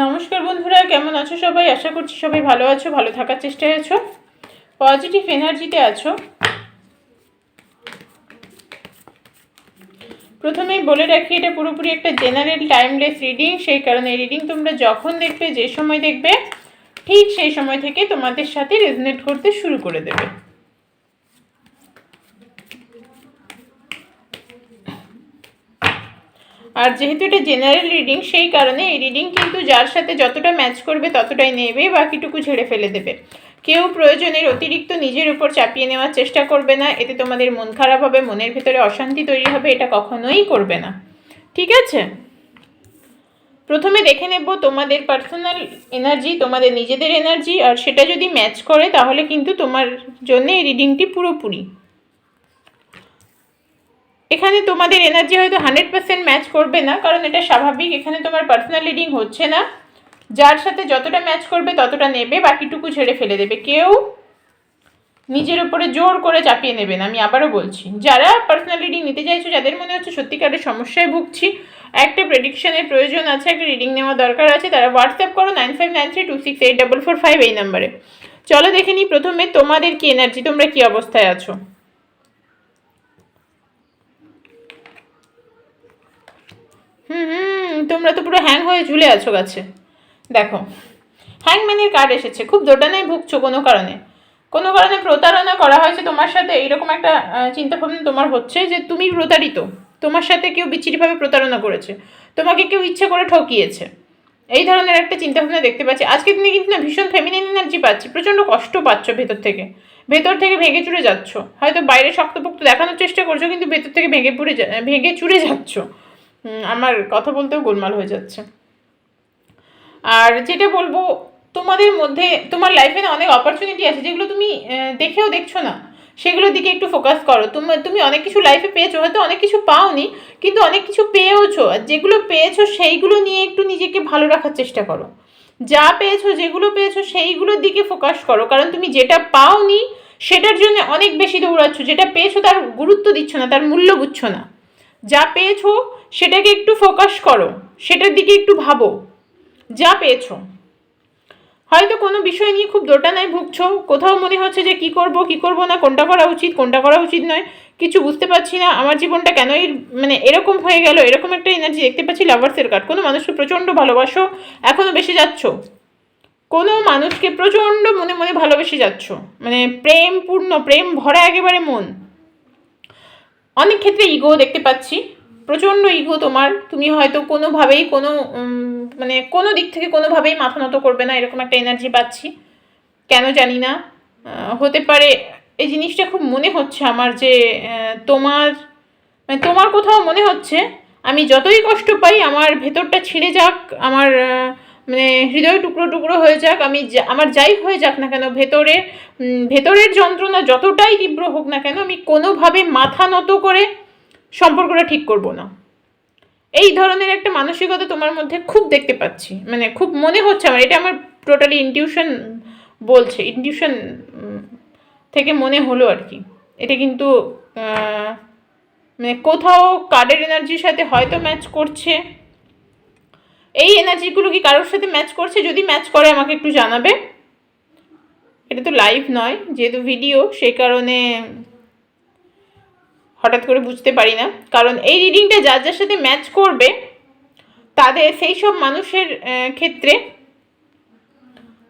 নমস্কার বন্ধুরা, কেমন আছো সবাই? আশা করছি সবাই ভালো আছো, ভালো থাকার চেষ্টায় আছো। পজিটিভ এনার্জিতে আছো। প্রথমেই বলে রাখি, এটা পুরোপুরি একটা জেনারেল টাইমলেস রিডিং সেই কারণে এই রিডিং তোমরা যখন দেখবে, যে সময় দেখবে, ঠিক সেই সময় থেকে তোমাদের সাথে রেজনেট করতে শুরু করে দেবে। আর যেহেতু এটা জেনারেল রিডিং সেই কারণে এই রিডিং কিন্তু যার সাথে যতটা ম্যাচ করবে ততটাই নেবে, বাকিটুকু ঝেড়ে ফেলে দেবে। কেউ প্রয়োজনের অতিরিক্ত নিজের উপর চাপিয়ে নেওয়ার চেষ্টা করবে না, এতে তোমাদের মন খারাপ হবে, মনের ভিতরে অশান্তি তৈরি হবে, এটা কখনোই করবে না। ঠিক আছে? প্রথমে দেখে নেব তোমাদের পার্সোনাল এনার্জি তোমাদের নিজেদের এনার্জি আর সেটা যদি ম্যাচ করে, তাহলে কিন্তু তোমার জন্য এই রিডিংটি পুরোপুরি। এখানে তোমাদের এনার্জি হয়তো হান্ড্রেড পার্সেন্ট ম্যাচ করবে না, কারণ এটা স্বাভাবিক, এখানে তোমার পার্সোনাল রিডিং হচ্ছে না। যার সাথে যতটা ম্যাচ করবে, ততটা নেবে, বাকিটুকু ছেড়ে ফেলে দেবে। কেউ নিজের উপরে জোর করে চাপিয়ে নেবে না, আমি আবারও বলছি। যারা পার্সোনাল রিডিং নিতে চাইছো, যাদের মনে হচ্ছে সত্যিকারের সমস্যায় ভুগছি, একটা প্রেডিকশনের প্রয়োজন আছে, একটা রিডিং নেওয়া দরকার আছে, তারা হোয়াটসঅ্যাপ করো nine five nine three two six eight double four five এই নাম্বারে চলো দেখে নিই প্রথমে তোমাদের কি এনার্জি তোমরা কি অবস্থায় আছো? হুম হুম, তোমরা তো পুরো হ্যাং হয়ে ঝুলে আছো গাছে। দেখো হ্যাংম্যানের কার্ড এসেছে, খুব দোটানায় ভুগছো কোনো কারণে। কোনো কারণে প্রতারণা করা হয়েছে, তোমার সাথে এইরকম একটা চিন্তাভাবনা তোমার হচ্ছে যে তুমি প্রতারিত, তোমার সাথে কেউ বিচ্ছিরিভাবে প্রতারণা করেছে, তোমাকে কেউ ইচ্ছে করে ঠকিয়েছে। এই ধরনের একটা চিন্তাভাবনা দেখতে পাচ্ছি। আজকে তুমি কিন্তু না ভীষণ ফেমিনিন এনার্জি পাচ্ছি, প্রচণ্ড কষ্ট পাচ্ছ ভেতর থেকে। ভেতর থেকে ভেঙে চুরে যাচ্ছ। হয়তো বাইরে শক্তপোক্ত দেখানোর চেষ্টা করছ, কিন্তু ভেতর থেকে ভেঙে পুড়ে ভেঙে চুরে যাচ্ছ। আমার কথা বলতেও গোলমাল হয়ে যাচ্ছে। আর যেটা বলব, তোমাদের মধ্যে, তোমার লাইফে না অনেক অপরচুনিটি আছে, যেগুলো তুমি দেখেও দেখছ না। সেগুলোর দিকে একটু ফোকাস করো। তুমি তুমি অনেক কিছু লাইফে পেয়েছ, হয়তো অনেক কিছু পাওনি, কিন্তু অনেক কিছু পেয়েওছো। আর যেগুলো পেয়েছ, সেইগুলো নিয়ে একটু নিজেকে ভালো রাখার চেষ্টা করো। যা পেয়েছ, যেগুলো পেয়েছ, সেইগুলোর দিকে ফোকাস করো। কারণ তুমি যেটা পাওনি, সেটার জন্য অনেক বেশি দৌড়াচ্ছ। যেটা পেয়েছ, তার গুরুত্ব দিচ্ছ না, তার মূল্য বুঝছ না। যা পেয়েছ সেটাকে একটু ফোকাস করো, সেটার দিকে একটু ভাবো। যা পেয়েছ। হয়তো কোনো বিষয় নিয়ে খুব দোটানায় ভুগছো, কোথাও মনে হচ্ছে যে কি করব কি করব না, কোনটা করা উচিত, কোনটা করা উচিত নয়, কিছু বুঝতে পারছি না, আমার জীবনটা কেনই মানে এরকম হয়ে গেল, এরকম একটা এনার্জি দেখতে পাচ্ছি লাভার্সের কার্ড কোনো মানুষকে প্রচণ্ড ভালোবাসো এখনও বেশি যাচ্ছ। কোনো মানুষকে প্রচণ্ড মনে মনে ভালোবেসে যাচ্ছ। মানে প্রেমপূর্ণ, প্রেম ভরা একেবারে মন। অনেক ক্ষেত্রে ইগো দেখতে পাচ্ছি। প্রচণ্ড ইগো তোমার। তুমি হয়তো কোনোভাবেই কোনো মানে কোনো দিক থেকে কোনোভাবেই মাথা নত করবে না, এরকম একটা এনার্জি পাচ্ছি। কেন জানি না। হতে পারে এই জিনিসটা খুব মনে হচ্ছে আমার যে তোমার মানে তোমার কোথাও মনে হচ্ছে, আমি যতই কষ্ট পাই, আমার ভেতরটা ছিঁড়ে যাক, আমার মানে হৃদয় টুকরো টুকরো হয়ে যাক, আমি আমার যাই হয়ে যাক না কেন, ভেতরে ভেতরের যন্ত্রণা যতটাই তীব্র হোক না কেন, আমি কোনোভাবে মাথা নত করে সম্পর্কটা ঠিক করব না। এই ধরনের একটা মানসিকতা তোমার মধ্যে খুব দেখতে পাচ্ছি মানে খুব মনে হচ্ছে আমার, এটা আমার টোটালি ইনটিউশন বলছে ইনটিউশন থেকে মনে হলো আর কি। এটা কিন্তু মানে কোথাও কার্ডের এনার্জির সাথে হয়তো ম্যাচ করছে। এই এনার্জিগুলো কি কারোর সাথে ম্যাচ করছে? যদি ম্যাচ করে, আমাকে একটু জানাবে। এটা তো লাইভ নয়, যেহেতু ভিডিও সেই কারণে হঠাৎ করে বুঝতে পারি না। কারণ এই রিডিংটা যার যার সাথে ম্যাচ করবে, তাদের সেই সব মানুষের ক্ষেত্রে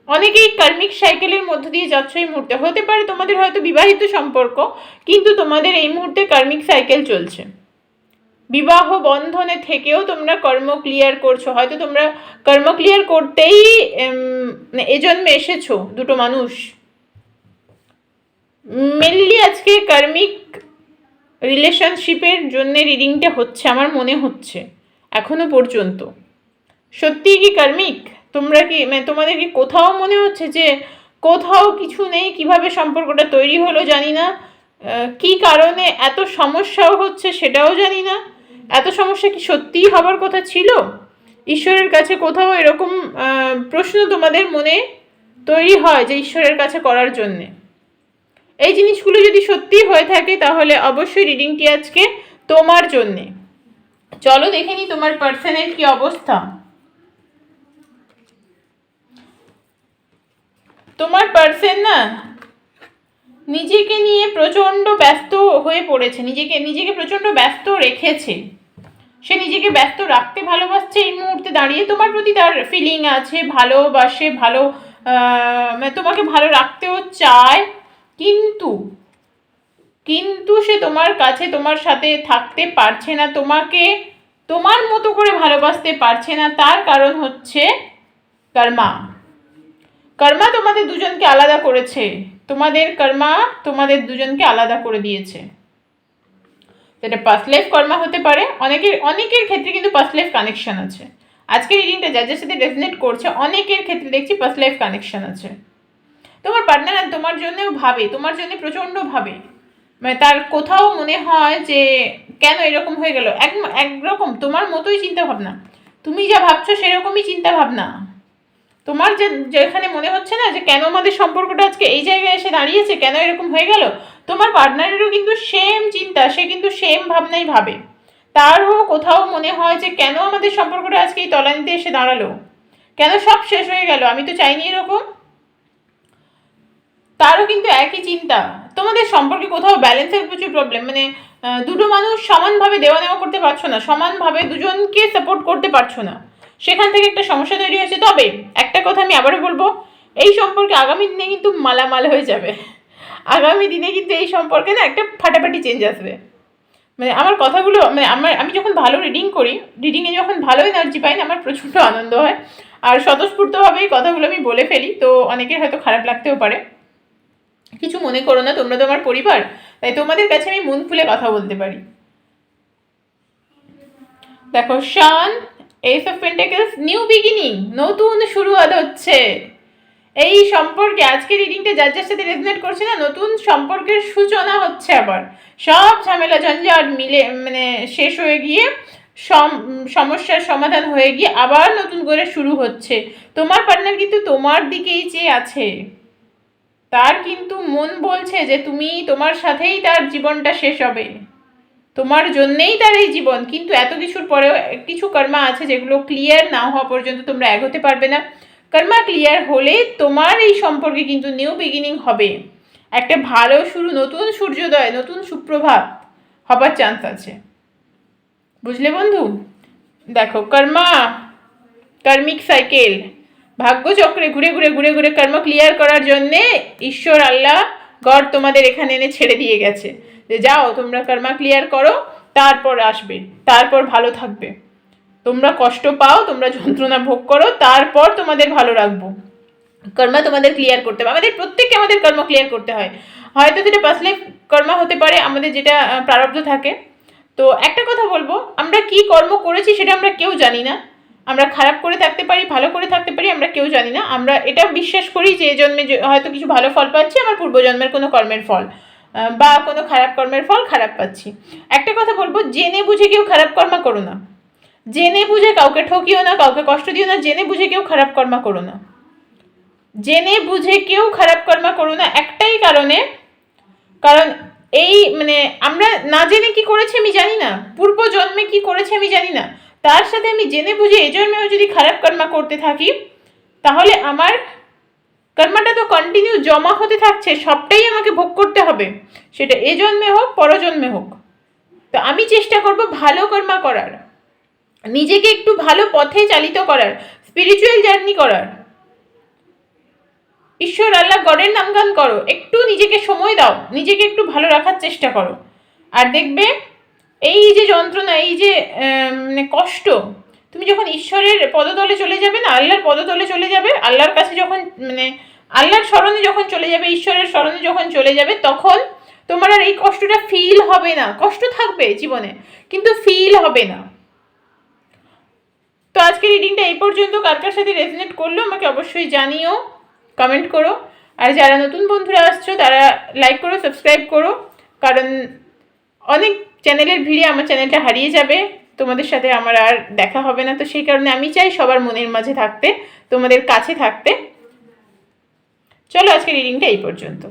অনেকেই কার্মিক সাইকেলের মধ্য দিয়ে যাচ্ছ এই মুহূর্তে। হতে পারে তোমাদের হয়তো বিবাহিত সম্পর্ক, কিন্তু তোমাদের এই মুহূর্তে কার্মিক সাইকেল চলছে। বিবাহ বন্ধনে থেকেও তোমরা কর্ম ক্লিয়ার করছ। হয়তো তোমরা কর্ম ক্লিয়ার করতেই এজন্মে এসেছ দুটো মানুষ। মেনলি আজকে কার্মিক রিলেশনশিপের জন্য রিডিংটা হচ্ছে, আমার মনে হচ্ছে, এখনও পর্যন্ত। সত্যিই কি কার্মিক তোমরা কি মানে তোমাদের কি কোথাও মনে হচ্ছে যে কোথাও কিছু নেই? কীভাবে সম্পর্কটা তৈরি হলো জানি না। কি কারণে এত সমস্যাও হচ্ছে সেটাও জানি না। এত সমস্যা কি সত্যিই হবার কথা ছিল? ঈশ্বরের কাছে কোথাও এরকম প্রশ্ন তোমাদের মনে তৈরি হয় যে ঈশ্বরের কাছে করার জন্যে? এই জিনিসগুলো যদি সত্যি হয়ে থাকে তাহলে অবশ্যই রিডিংটি আজকে তোমার জন্যে। চলো দেখে নি তোমার পার্সনের কি অবস্থা। তোমার পার্সন না নিজেকে নিয়ে প্রচণ্ড ব্যস্ত হয়ে পড়েছে, নিজেকে নিজেকে প্রচণ্ড ব্যস্ত রেখেছে। সে নিজেকে ব্যস্ত রাখতে ভালোবাসছে এই মুহূর্তে দাঁড়িয়ে। তোমার প্রতি তার ফিলিং আছে, ভালোবাসে, ভালো মানে তোমাকে ভালো রাখতেও চায়। কিন্তু কিন্তু সে তোমার কাছে, তোমার সাথে থাকতে পারছে না, তোমাকে তোমার মতো করে ভালোবাসতে পারছে না। তার কারণ হচ্ছে কর্মা। কর্মা তোমাদের দুজনকে আলাদা করেছে। তোমাদের কর্মা তোমাদের দুজনকে আলাদা করে দিয়েছে। পাস্ট লাইফ কর্মা হতে পারে, অনেকের অনেকের ক্ষেত্রে কিন্তু পাস্ট লাইফ কানেকশন আছে। আজকের রিডিংটা যাদের সাথে রেজনেট করছে, অনেকের ক্ষেত্রে দেখছি পাস্ট লাইফ কানেকশন আছে। তোমার পার্টনার তোমার জন্যও ভাবে, তোমার জন্য প্রচণ্ড ভাবে। মানে তার কোথাও মনে হয় যে, কেন এরকম হয়ে গেল? এক একরকম, তোমার মতোই চিন্তা ভাবনা তুমি যা ভাবছ সেরকমই চিন্তা ভাবনা তোমার যে যেখানে মনে হচ্ছে না যে কেন আমাদের সম্পর্কটা আজকে এই জায়গায় এসে দাঁড়িয়েছে, কেন এরকম হয়ে গেল? তোমার পার্টনারেরও কিন্তু সেম চিন্তা, সে কিন্তু সেম ভাবনাই ভাবে। তারও কোথাও মনে হয় যে কেন আমাদের সম্পর্কটা আজকে এই তলানিতে এসে দাঁড়াল? কেন সব শেষ হয়ে গেল? আমি তো চাইনি এরকম। তারও কিন্তু একই চিন্তা। তোমাদের সম্পর্কে কোথাও ব্যালেন্সের প্রচুর প্রবলেম মানে দুটো মানুষ সমানভাবে দেওয়া নেওয়া করতে পারছ না। সমানভাবে দুজনকে সাপোর্ট করতে পারছ না। সেখান থেকে একটা সমস্যা তৈরি হয়েছে। তবে একটা কথা আমি আবারও বলব, এই সম্পর্কে আগামী দিনে কিন্তু মালামাল হয়ে যাবে। আগামী দিনে কিন্তু এই সম্পর্কে না একটা ফাটাফাটি চেঞ্জ আসবে। মানে আমার কথাগুলো মানে আমার, আমি যখন ভালো রিডিং করি রিডিংয়ে যখন ভালো এনার্জি পাই না, আমার প্রচণ্ড আনন্দ হয়। আর স্বতঃস্ফূর্তভাবে এই কথাগুলো আমি বলে ফেলি, তো অনেকের হয়তো খারাপ লাগতেও পারে। কিছু মনে করো না, তোমরা তো আমার পরিবার, তাই তোমাদের কাছে আমি মন খুলে কথা বলতে পারি। দেখো, শান ace of pentacles new beginning নতুন শুরুয়াত হচ্ছে। এই সম্পর্কে আজকে রিডিংটা যার যার সাথে রেজনেট করছে না, নতুন সম্পর্কের সূচনা হচ্ছে আবার। সব ঝামেলা ঝঞ্ঝাট মিলে মানে শেষ হয়ে গিয়ে সম- সমস্যার সমাধান হয়ে গিয়ে আবার নতুন করে শুরু হচ্ছে। তোমার পার্টনার কিন্তু তোমার দিকেই চেয়ে আছে। তার কিন্তু মন বলছে যে তুমি তোমার সাথেই তার জীবনটা শেষ হবে। তোমার জন্যেই তার এই জীবন। কিন্তু এত কিছুর পরেও কিছু কর্মা আছে যেগুলো ক্লিয়ার না হওয়া পর্যন্ত তোমরা এগোতে পারবে না। কর্মা ক্লিয়ার হলে তোমার এই সম্পর্কে কিন্তু নিউ বিগিনিং হবে। একটা ভালো শুরু, নতুন সূর্যোদয়, নতুন সুপ্রভাত হবার চান্স আছে। বুঝলে বন্ধু? দেখো, কর্মা, কর্মিক সাইকেল ভাগ্যচক্রে ঘুরে ঘুরে ঘুরে ঘুরে কর্ম ক্লিয়ার করার জন্যে ঈশ্বর, আল্লাহ গড তোমাদের এখানে এনে ছেড়ে দিয়ে গেছে। যে যাও, তোমরা কর্মা ক্লিয়ার করো, তারপর আসবে, তারপর ভালো থাকবে। তোমরা কষ্ট পাও, তোমরা যন্ত্রণা ভোগ করো, তারপর তোমাদের ভালো রাখব। কর্মা তোমাদের ক্লিয়ার করতে হবে। আমাদের প্রত্যেককে আমাদের কর্ম ক্লিয়ার করতে হয়। হয়তো সেটা পাসলে কর্মা হতে পারে, আমাদের যেটা প্রারব্ধ থাকে। তো একটা কথা বলব, আমরা কি কর্ম করেছি সেটা আমরা কেউ জানি না। আমরা খারাপ করে থাকতে পারি, ভালো করে থাকতে পারি, আমরা কেউ জানি না। আমরা এটা বিশ্বাস করি যে জন্মে হয়তো কিছু ভালো ফল পাচ্ছি আমার পূর্বজন্মের কোনো কর্মের ফল বা কোনো খারাপ কর্মের ফল খারাপ পাচ্ছি। একটা কথা বলব, জেনে বুঝে কেউ খারাপ কর্মা করো না। জেনে বুঝে কাউকে ঠকিও না, কাউকে কষ্ট দিও না, জেনে বুঝে কেউ খারাপ কর্মা করো না। জেনে বুঝে কেউ খারাপ কর্মা করো না একটাই কারণে, কারণ এই মানে আমরা না জেনে কি করেছি আমি জানি না পূর্ব জন্মে কি করেছি আমি জানি না। তার সাথে আমি জেনে বুঝে এই জন্মেও যদি খারাপ কর্মা করতে থাকি, তাহলে আমার কর্মাটা তো কন্টিনিউ জমা হতে থাকছে, সবটাই আমাকে ভোগ করতে হবে। সেটা এ জন্মে হোক, পরজন্মে হোক। তো আমি চেষ্টা করব ভালো কর্মা করার। নিজেকে একটু ভালো পথে চালিত করার স্পিরিচুয়াল জার্নি করার। ঈশ্বর আল্লাহ গডের নামগান করো। একটু নিজেকে সময় দাও, নিজেকে একটু ভালো রাখার চেষ্টা করো। আর দেখবে এই যে যন্ত্রণা, এই যে মানে কষ্ট, তুমি যখন ঈশ্বরের পদতলে চলে যাবে না, আল্লাহর পদতলে চলে যাবে, আল্লাহর কাছে যখন মানে আল্লাহর স্মরণে যখন চলে যাবে, ঈশ্বরের স্মরণে যখন চলে যাবে, তখন তোমার আর এই কষ্টটা ফিল হবে না। কষ্ট থাকবে জীবনে, কিন্তু ফিল হবে না। তো আজকে রিডিংটা এই পর্যন্ত। কার কার সাথে রেজনেট করল, আমাকে অবশ্যই জানিও কমেন্ট করো। আর যারা নতুন বন্ধুরা আসছো, তারা লাইক করো সাবস্ক্রাইব করো। কারণ অনেক চ্যানেলের ভিড়ে আমার চ্যানেলটা হারিয়ে যাবে। তোমাদের সাথে আমার আর দেখা হবে না। তো সেই কারণে আমি চাই সবার মনের মাঝে থাকতে, তোমাদের কাছে থাকতে। চলো আজকে রিডিংটা এই পর্যন্ত।